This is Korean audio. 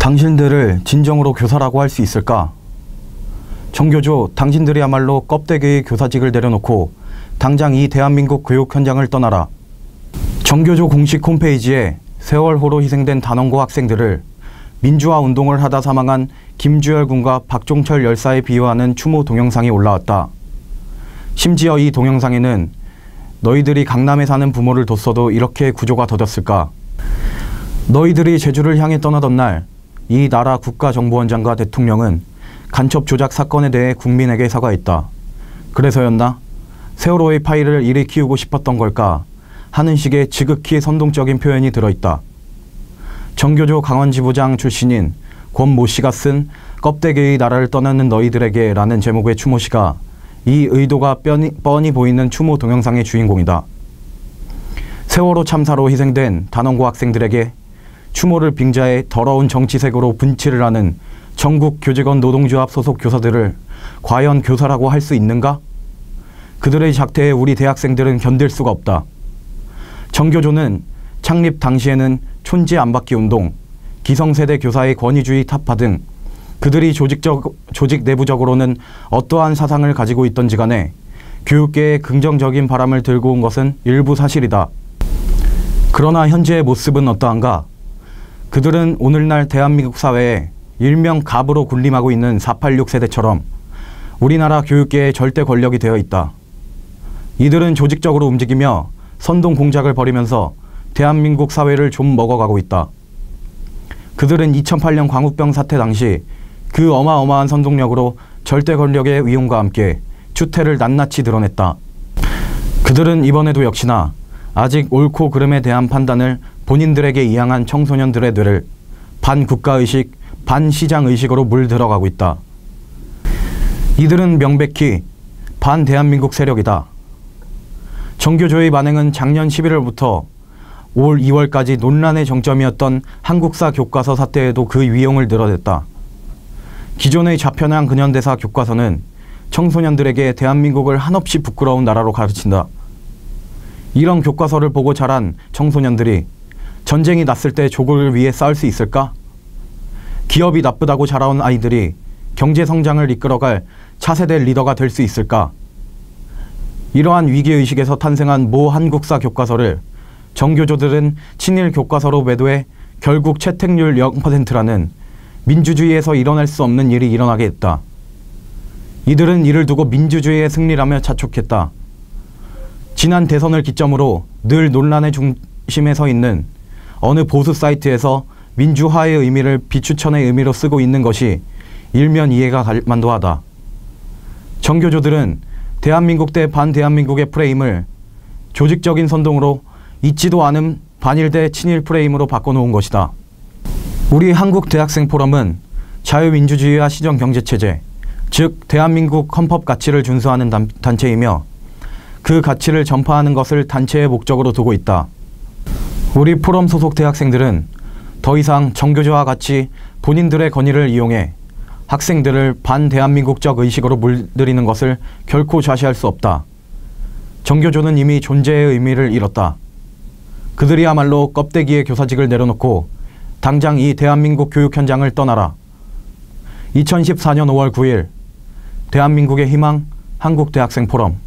당신들을 진정으로 교사라고 할 수 있을까? 정교조, 당신들이야말로 껍데기의 교사직을 내려놓고 당장 이 대한민국 교육 현장을 떠나라. 정교조 공식 홈페이지에 세월호로 희생된 단원고 학생들을 민주화 운동을 하다 사망한 김주열 군과 박종철 열사에 비유하는 추모 동영상이 올라왔다. 심지어 이 동영상에는 너희들이 강남에 사는 부모를 뒀어도 이렇게 구조가 더뎠을까? 너희들이 제주를 향해 떠나던 날 이 나라 국가정보원장과 대통령은 간첩 조작 사건에 대해 국민에게 사과했다. 그래서였나? 세월호의 파일을 이리 키우고 싶었던 걸까? 하는 식의 지극히 선동적인 표현이 들어있다. 정교조 강원지부장 출신인 권 모 씨가 쓴 껍데기의 나라를 떠나는 너희들에게 라는 제목의 추모 시가 이 의도가 뻔히, 뻔히 보이는 추모 동영상의 주인공이다. 세월호 참사로 희생된 단원고 학생들에게 추모를 빙자해 더러운 정치색으로 분칠을 하는 전국 교직원 노동조합 소속 교사들을 과연 교사라고 할 수 있는가? 그들의 작태에 우리 대학생들은 견딜 수가 없다. 정교조는 창립 당시에는 촌지 안받기 운동, 기성세대 교사의 권위주의 타파 등 그들이 조직적, 조직 내부적으로는 어떠한 사상을 가지고 있던지 간에 교육계에 긍정적인 바람을 들고 온 것은 일부 사실이다. 그러나 현재의 모습은 어떠한가? 그들은 오늘날 대한민국 사회에 일명 갑으로 군림하고 있는 486 세대처럼 우리나라 교육계의 절대 권력이 되어 있다. 이들은 조직적으로 움직이며 선동 공작을 벌이면서 대한민국 사회를 좀 먹어가고 있다. 그들은 2008년 광우병 사태 당시 그 어마어마한 선동력으로 절대 권력의 위용과 함께 추태를 낱낱이 드러냈다. 그들은 이번에도 역시나 아직 옳고 그름에 대한 판단을 본인들에게 이양한 청소년들의 뇌를 반국가의식, 반시장의식으로 물들어가고 있다. 이들은 명백히 반대한민국 세력이다. 정교조의 만행은 작년 11월부터 올 2월까지 논란의 정점이었던 한국사 교과서 사태에도 그 위용을 드러냈다. 기존의 좌편향 근현대사 교과서는 청소년들에게 대한민국을 한없이 부끄러운 나라로 가르친다. 이런 교과서를 보고 자란 청소년들이 전쟁이 났을 때 조국을 위해 싸울 수 있을까? 기업이 나쁘다고 자라온 아이들이 경제 성장을 이끌어갈 차세대 리더가 될 수 있을까? 이러한 위기의식에서 탄생한 모 한국사 교과서를 정교조들은 친일 교과서로 매도해 결국 채택률 0%라는 민주주의에서 일어날 수 없는 일이 일어나게 했다. 이들은 이를 두고 민주주의의 승리라며 자촉했다. 지난 대선을 기점으로 늘 논란의 중심에 서 있는 어느 보수 사이트에서 민주화의 의미를 비추천의 의미로 쓰고 있는 것이 일면 이해가 갈 만도 하다. 정교조들은 대한민국 대 반대한민국의 프레임을 조직적인 선동으로 있지도 않은 반일 대 친일 프레임으로 바꿔놓은 것이다. 우리 한국대학생 포럼은 자유민주주의와 시정경제체제, 즉 대한민국 헌법 가치를 준수하는 단체이며 그 가치를 전파하는 것을 단체의 목적으로 두고 있다. 우리 포럼 소속 대학생들은 더 이상 정교조와 같이 본인들의 권위를 이용해 학생들을 반대한민국적 의식으로 물들이는 것을 결코 좌시할 수 없다. 정교조는 이미 존재의 의미를 잃었다. 그들이야말로 껍데기의 교사직을 내려놓고 당장 이 대한민국 교육 현장을 떠나라. 2014년 5월 9일 대한민국의 희망 한국대학생 포럼